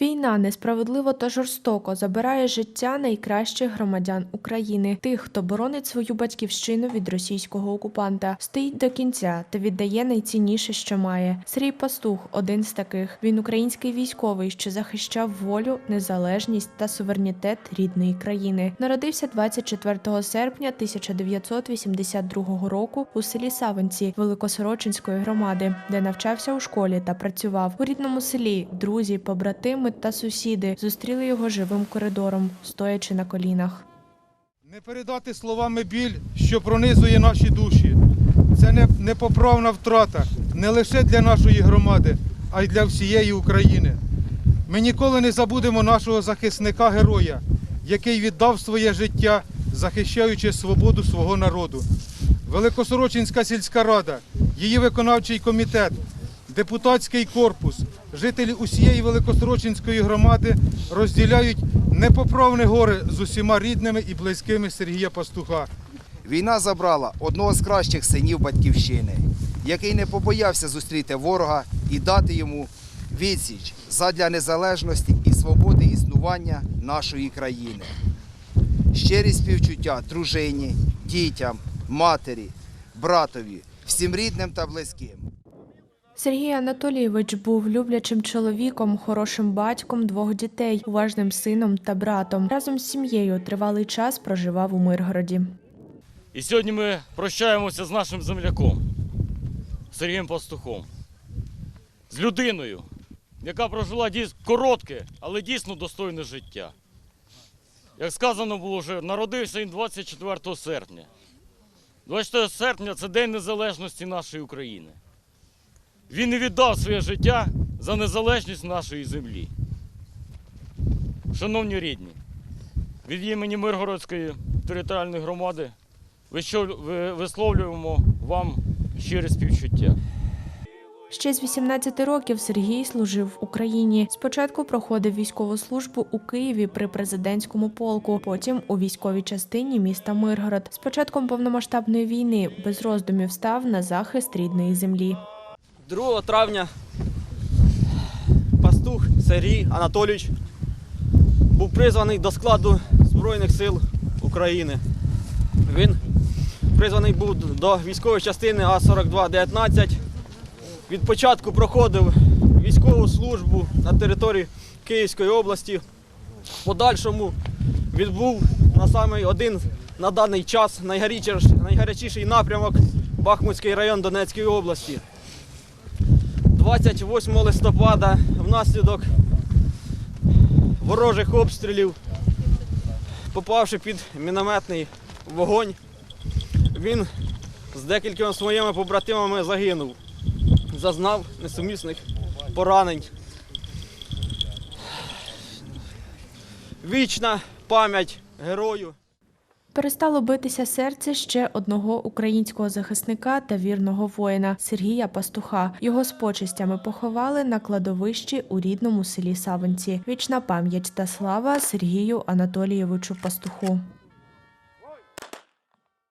Війна несправедливо та жорстоко забирає життя найкращих громадян України, тих, хто боронить свою батьківщину від російського окупанта, стоїть до кінця та віддає найцінніше, що має. Сергій Пастух один з таких. Він український військовий, що захищав волю, незалежність та суверенітет рідної країни. Народився 24 серпня 1982 року у селі Савинці Великосорочинської громади, де навчався у школі та працював у рідному селі. Друзі, побратими та сусіди зустріли його живим коридором, стоячи на колінах. Не передати словами біль, що пронизує наші душі. Це непоправна втрата не лише для нашої громади, а й для всієї України. Ми ніколи не забудемо нашого захисника героя, який віддав своє життя, захищаючи свободу свого народу. Великосорочинська сільська рада, її виконавчий комітет, депутатський корпус, жителі усієї Великосорочинської громади розділяють непоправне горе з усіма рідними і близькими Сергія Пастуха. Війна забрала одного з кращих синів батьківщини, який не побоявся зустріти ворога і дати йому відсіч задля незалежності і свободи існування нашої країни. Щирі співчуття дружині, дітям, матері, братові, всім рідним та близьким. Сергій Анатолійович був люблячим чоловіком, хорошим батьком двох дітей, уважним сином та братом. Разом з сім'єю тривалий час проживав у Миргороді. І сьогодні ми прощаємося з нашим земляком Сергієм Пастухом, з людиною, яка прожила дійсно коротке, але дійсно достойне життя. Як сказано було вже, народився він 24 серпня. 24 серпня це День Незалежності нашої України. Він не віддав своє життя за незалежність нашої землі. Шановні рідні, від імені Миргородської територіальної громади висловлюємо вам щире співчуття. Ще з 18 років Сергій служив в Україні. Спочатку проходив військову службу у Києві при президентському полку, потім у військовій частині міста Миргород. З початком повномасштабної війни без роздумів став на захист рідної землі. 2 травня пастух Сергій Анатолійович був призваний до складу Збройних сил України. Він призваний був до військової частини А-42-19. Від початку проходив військову службу на території Київської області. Подальшому відбув на самий один на даний час найгарячіший напрямок Бахмутський район Донецької області. 28 листопада внаслідок ворожих обстрілів, попавши під мінометний вогонь, він з декількома своїми побратимами загинув, зазнав несумісних поранень. Вічна пам'ять герою. Перестало битися серце ще одного українського захисника та вірного воїна Сергія Пастуха. Його з почестями поховали на кладовищі у рідному селі Савинці. Вічна пам'ять та слава Сергію Анатолійовичу Пастуху.